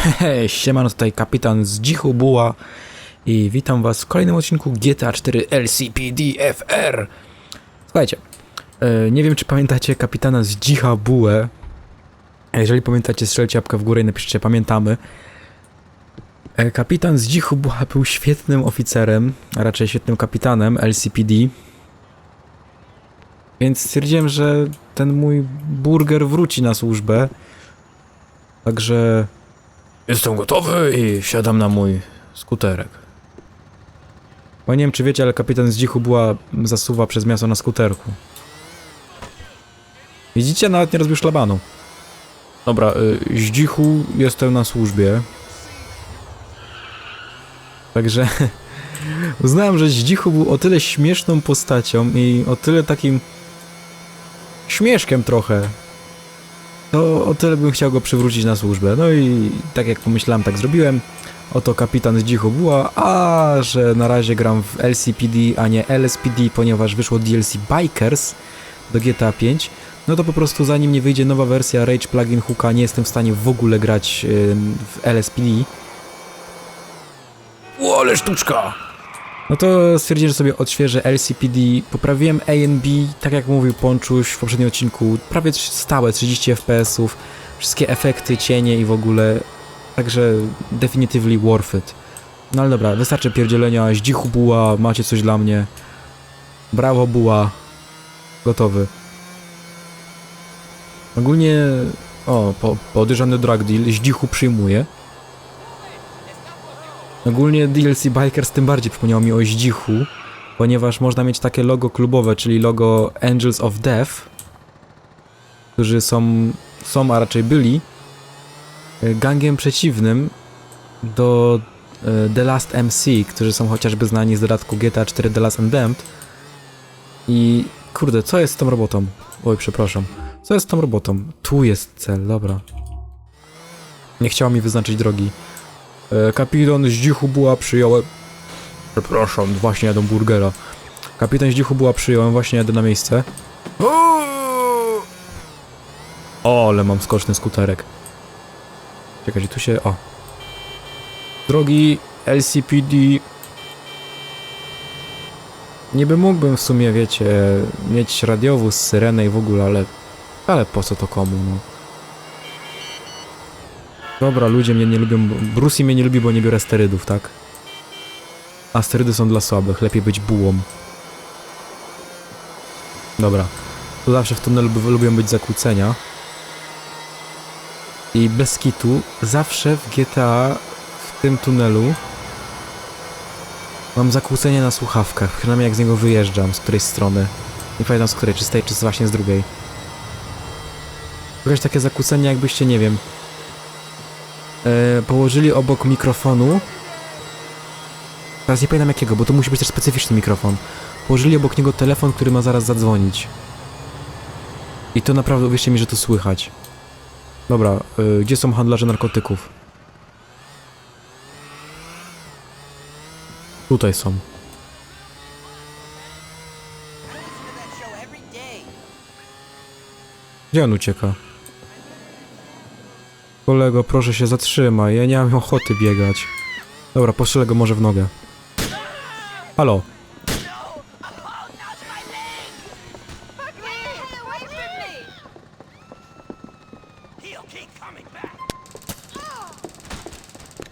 Hej, siemano, tutaj kapitan z Dzichu Buła i witam was w kolejnym odcinku GTA 4 LCPD-FR. Słuchajcie, e, nie wiem czy pamiętacie kapitana z Dzicha Bułę. Jeżeli pamiętacie, strzelcie łapkę w górę i napiszcie pamiętamy. E, Kapitan z Dzichu Buła był świetnym oficerem, a raczej świetnym kapitanem LCPD. Więc stwierdziłem, że ten mój burger wróci na służbę. Także Jestem gotowy i wsiadam na mój skuterek. Bo nie wiem czy wiecie, ale kapitan z Dzichu była zasuwa przez miasto na skuterku. Widzicie? Nawet nie rozbił szlabanu. Dobra, y, z Dzichu jestem na służbie. Także uznałem, że Zdzichu był o tyle śmieszną postacią i o tyle takim śmieszkiem trochę, to o tyle bym chciał go przywrócić na służbę. No i tak jak pomyślałem, tak zrobiłem. Oto kapitan z Dzichu była, a że na razie gram w LCPD, a nie LSPD, ponieważ wyszło DLC Bikers do GTA 5. No to po prostu zanim nie wyjdzie nowa wersja Rage Plugin Hooka, nie jestem w stanie w ogóle grać w LSPD. O, ale sztuczka! No to stwierdziłem, że sobie odświeżę LCPD, poprawiłem A&B, tak jak mówił Ponczuś w poprzednim odcinku, prawie stałe 30 FPS-ów, wszystkie efekty, cienie i w ogóle, także definitively worth it. No ale dobra, wystarczy pierdzielenia, zdzichu buła, macie coś dla mnie. Brawo buła, gotowy. Ogólnie, o, po, podejrzany drug deal, zdzichu przyjmuje. Ogólnie DLC Bikers tym bardziej przypomniało mi o Zdzichu, ponieważ można mieć takie logo klubowe, czyli logo Angels of Death, którzy są, są a raczej byli e, gangiem przeciwnym do e, The Last MC, którzy są chociażby znani z dodatku GTA 4 The Last Condemned. I kurde, co jest z tą robotą? Oj, przepraszam. Co jest z tą robotą? Tu jest cel, dobra. Nie chciała mi wyznaczyć drogi. E, Kapitan z Dzichu była przyjąłem. Przepraszam, właśnie jadą burgera. Kapitan z Dzichu była przyjąłem, właśnie jadę na miejsce. O, ale mam skoczny skuterek. Czekajcie, tu się. O. Drogi LCPD. Niby mógłbym w sumie, wiecie, mieć radiowóz, syrenę i w ogóle, ale. Ale po co to komu, no? Dobra, ludzie mnie nie lubią. Brucey mnie nie lubi, bo nie biorę sterydów, tak? A sterydy są dla słabych, lepiej być bułą. Dobra. Tu zawsze w tunelu lubią być zakłócenia. I bez kitu, zawsze w GTA w tym tunelu mam zakłócenie na słuchawkach, przynajmniej jak z niego wyjeżdżam, z której strony. Nie pamiętam z której, czy z tej, czy właśnie z drugiej. Jakieś takie zakłócenie, jakbyście, nie wiem, położyli obok mikrofonu. Teraz nie pamiętam jakiego, bo to musi być też specyficzny mikrofon. Położyli obok niego telefon, który ma zaraz zadzwonić. I to naprawdę, uwierzcie mi, że to słychać. Dobra, e, gdzie są handlarze narkotyków? Tutaj są. Gdzie on ucieka? Kolego, proszę się zatrzymaj, ja nie mam ochoty biegać. Dobra, postrzelę go może w nogę. Halo?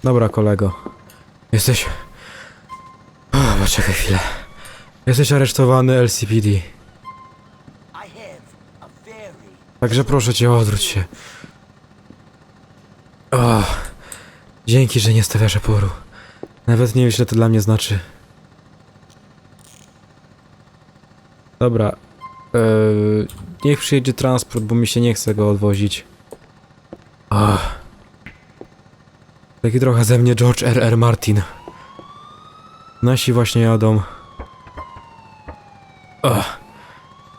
Dobra, kolego. Jesteś... O, poczekaj chwilę. Jesteś aresztowany LCPD. Także proszę cię, odwróć się. O, dzięki, że nie stawiasz oporu. Nawet nie wiesz, ile to dla mnie znaczy. Dobra. Eee, niech przyjedzie transport, bo mi się nie chce go odwozić. Ach. Taki trochę ze mnie George R.R. Martin. Nasi właśnie jadą. Ach.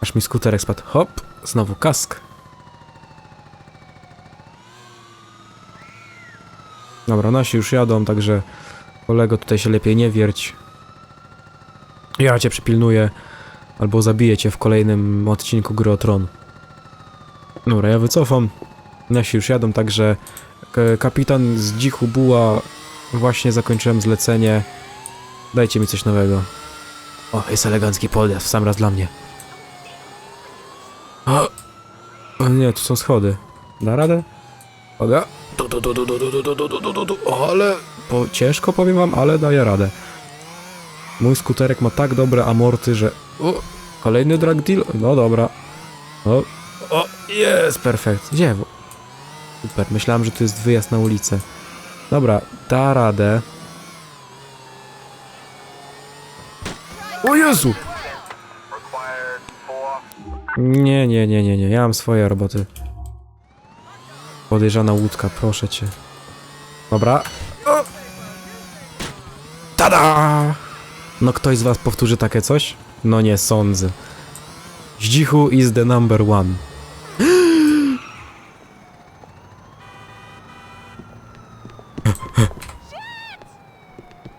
Aż mi skuterek spadł. Hop, znowu kask. Dobra, nasi już jadą, także kolego tutaj się lepiej nie wierć. Ja cię przypilnuję, albo zabiję cię w kolejnym odcinku Gry o Tron. Dobra, ja wycofam. Nasi już jadą, także K- Kapitan z Dzichu Buła, właśnie zakończyłem zlecenie. Dajcie mi coś nowego. O, jest elegancki podjazd, sam raz dla mnie. O, nie, tu są schody. Da radę? Oga. Ale... Po, ciężko powiem wam, ale daję radę. Mój skuterek ma tak dobre amorty, że... O, kolejny drag deal? No dobra. O, o jest, perfekt. Gdzie? Super, myślałem, że tu jest wyjazd na ulicę. Dobra, da radę. O Jezu! Nie, nie, nie, nie, nie, ja mam swoje roboty. Podejrzana łódka, proszę cię. Dobra. Tada! No ktoś z was powtórzy takie coś? No nie sądzę. Zdzichu is the number one.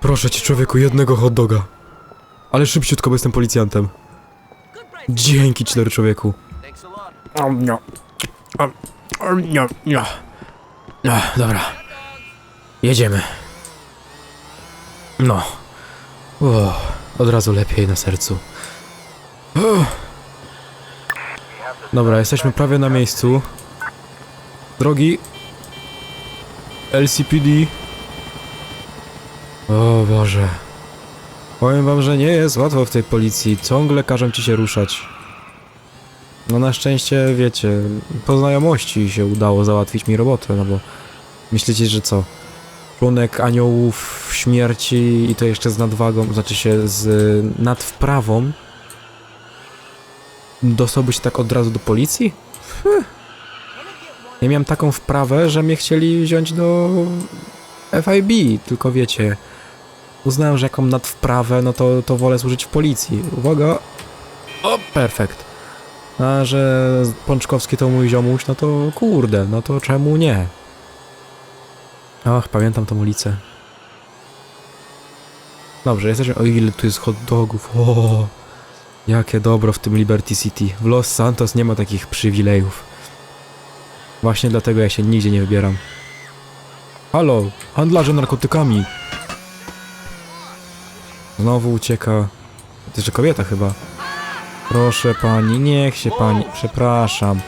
Proszę cię człowieku, jednego hot doga. Ale szybciutko, bo jestem policjantem. Dzięki dobry człowieku. Om, no. No, no. Dobra. Jedziemy. No. O, od razu lepiej na sercu. O. Dobra, jesteśmy prawie na miejscu. Drogi. LCPD. O Boże. Powiem wam, że nie jest łatwo w tej policji. Ciągle każą ci się ruszać. No na szczęście, wiecie, po znajomości się udało załatwić mi robotę, no bo myślicie, że co? Członek aniołów śmierci i to jeszcze z nadwagą, znaczy się z nadwprawą dostałby się tak od razu do policji? Hm. Ja miałem taką wprawę, że mnie chcieli wziąć do FIB, tylko wiecie, uznałem, że jaką nadwprawę, no to, to wolę służyć w policji. Uwaga! O, perfekt. A że Pączkowski to mój ziomuś, no to kurde, no to czemu nie? Ach, pamiętam tą ulicę. Dobrze, jesteśmy... O ile tu jest hot dogów, o, Jakie dobro w tym Liberty City. W Los Santos nie ma takich przywilejów. Właśnie dlatego ja się nigdzie nie wybieram. Halo, handlarze narkotykami. Znowu ucieka. To jeszcze kobieta chyba. Proszę pani, niech się pani. Przepraszam.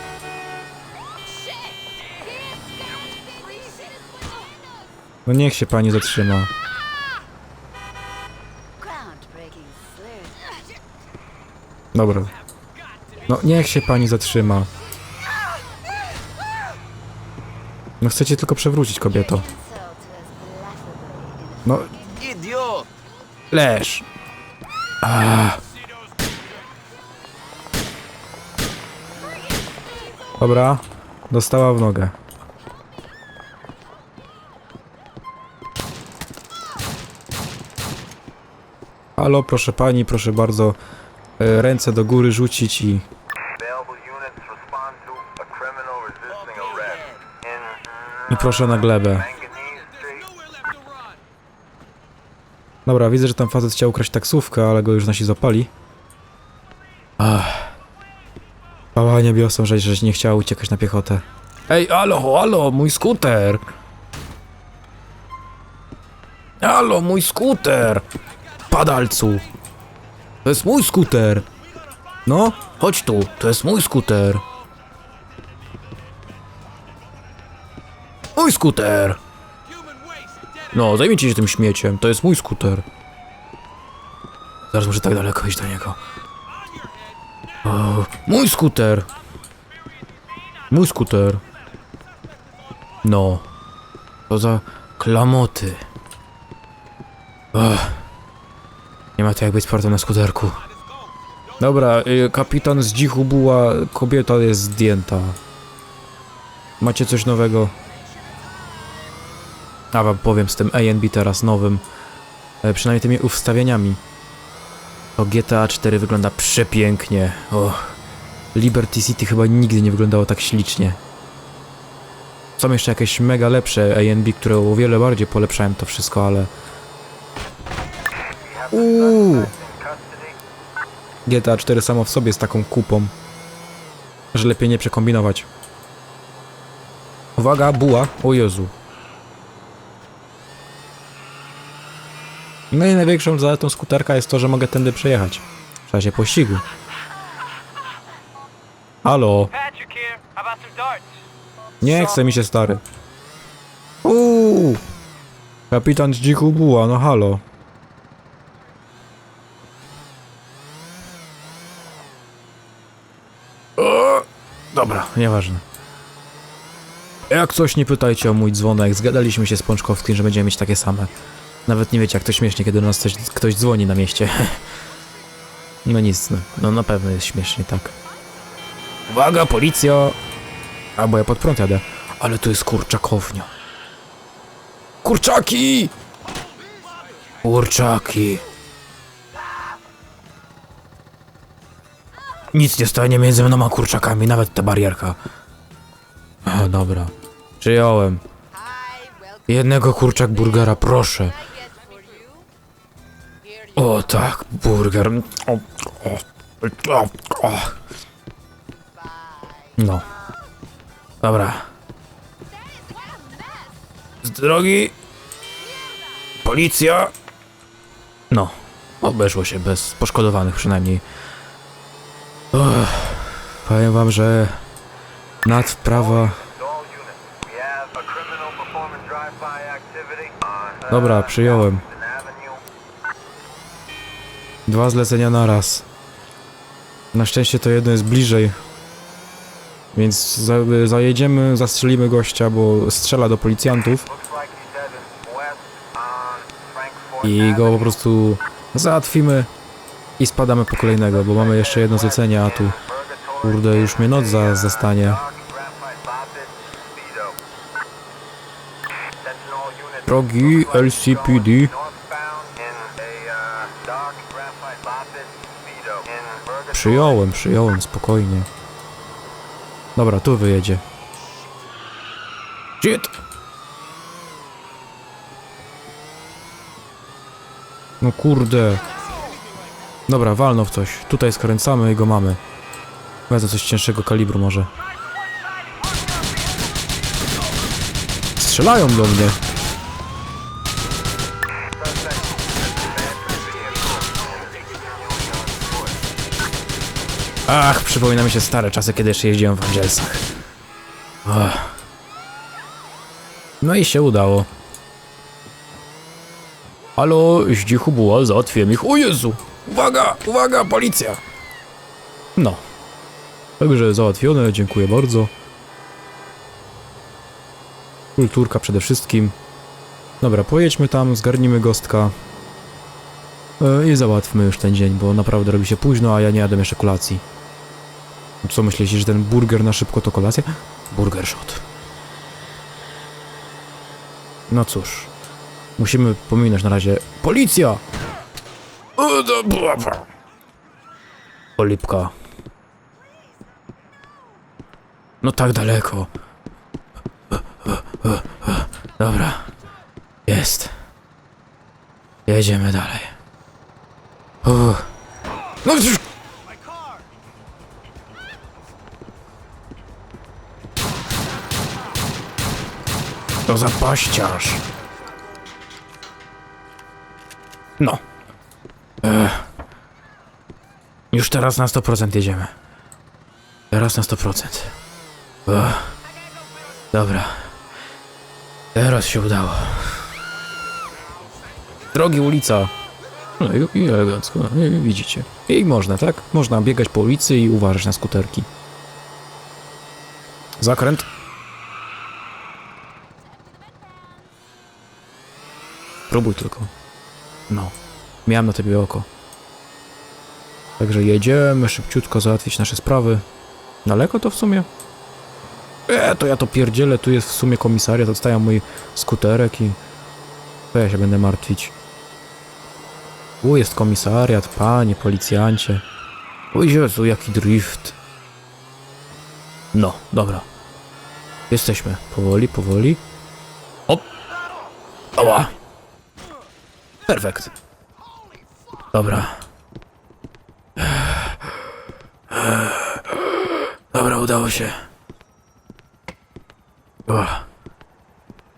No niech się pani zatrzyma. Dobra. No niech się pani zatrzyma. No chcecie tylko przewrócić kobieto. No, leż. Ah. Dobra, dostała w nogę. Halo, proszę pani, proszę bardzo, e, ręce do góry rzucić i... I proszę na glebę. Dobra, widzę, że tam facet chciał ukraść taksówkę, ale go już nasi zapali. Ach. Pała niebiosą, że, że nie chciała uciekać na piechotę. Ej, alo, alo, mój skuter! Alo, mój skuter! Padalcu! To jest mój skuter! No, chodź tu, to jest mój skuter! Mój skuter! No, zajmijcie się tym śmieciem, to jest mój skuter. Zaraz muszę tak daleko iść do niego. Mój skuter! Mój skuter. No. To za klamoty. Nie ma to jak być sportem na skuterku. Dobra, y, kapitan z dzichu buła, kobieta jest zdjęta. Macie coś nowego? A wam powiem z tym A&B teraz nowym, e, przynajmniej tymi ustawieniami. To GTA 4 wygląda przepięknie. O, Liberty City chyba nigdy nie wyglądało tak ślicznie. Są jeszcze jakieś mega lepsze A&B, które o wiele bardziej polepszają to wszystko, ale... Uuu. GTA 4 samo w sobie jest taką kupą, że lepiej nie przekombinować. Uwaga, buła. O Jezu. No i największą zaletą skuterka jest to, że mogę tędy przejechać. W czasie pościgu. Halo, nie chce mi się stary. Uuu. Kapitan z dziku buła, no halo. O, dobra, nieważne. Jak coś nie pytajcie o mój dzwonek, zgadaliśmy się z Pączkowskim, że będziemy mieć takie same. Nawet nie wiecie jak to śmiesznie, kiedy do nas coś, ktoś dzwoni na mieście. No nic, no, no na pewno jest śmiesznie, tak. Uwaga, policja! Albo ja pod prąd jadę. Ale tu jest kurczakownia. Kurczaki! Kurczaki. Nic nie stanie między mną a kurczakami, nawet ta barierka. Dobra. Przyjąłem. Jednego kurczak burgera, proszę. O tak, burger. O, o, o, o. No. Dobra. Z drogi. Policja. No. Obeszło się bez poszkodowanych przynajmniej. Uff, powiem wam, że nadprawa... To all Dwa zlecenia na raz. Na szczęście to jedno jest bliżej. Więc za, zajedziemy, zastrzelimy gościa, bo strzela do policjantów. I go po prostu załatwimy i spadamy po kolejnego, bo mamy jeszcze jedno zlecenie, a tu kurde już mnie noc za, zastanie. Drogi LCPD. Przyjąłem, przyjąłem, spokojnie. Dobra, tu wyjedzie. Shit! No kurde. Dobra, walno w coś. Tutaj skręcamy i go mamy. Wezmę coś cięższego kalibru może. Strzelają do mnie. Ach, przypomina mi się stare czasy, kiedy jeszcze jeździłem w Angelsach. Ach. No i się udało. Halo, zdzichu buła, załatwiłem ich. O Jezu! Uwaga, uwaga, policja! No. Także załatwione, dziękuję bardzo. Kulturka przede wszystkim. Dobra, pojedźmy tam, zgarnijmy gostka. E, I załatwmy już ten dzień, bo naprawdę robi się późno, a ja nie jadłem jeszcze kolacji. Co myślicie, że ten burger na szybko to kolacja? Burger shot. No cóż. Musimy pominąć na razie. Policja! Polipka. No tak daleko. Dobra. Jest. Jedziemy dalej. Uff. No przecież... To zapaściarz. No. Ech. Już teraz na 100% jedziemy. Teraz na 100%. Ech. Dobra. Teraz się udało. Drogi ulica. No i, i elegancko, no, i widzicie. I można, tak? Można biegać po ulicy i uważać na skuterki. Zakręt. Próbuj tylko. No. Miałem na tobie oko. Także jedziemy szybciutko załatwić nasze sprawy. Daleko to w sumie? E, to ja to pierdzielę, tu jest w sumie komisariat, odstają mój skuterek i... To ja się będę martwić. U, jest komisariat, panie, policjancie. O Jezu, jaki drift. No, dobra. Jesteśmy. Powoli, powoli. Op. Ała. Perfekt. Dobra. Dobra, udało się. O.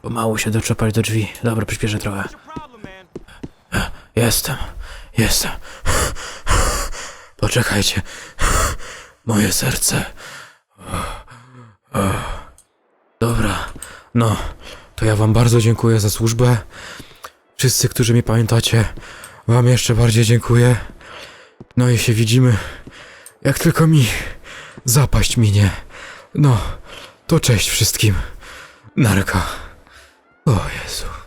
Pomału się doczepać do drzwi. Dobra, przyspieszę trochę. Jestem, jestem. Poczekajcie. Moje serce. Dobra, no, to ja wam bardzo dziękuję za służbę. Wszyscy, którzy mnie pamiętacie, wam jeszcze bardziej dziękuję. No i się widzimy, jak tylko mi zapaść minie. No, to cześć wszystkim. Narka. O Jezu.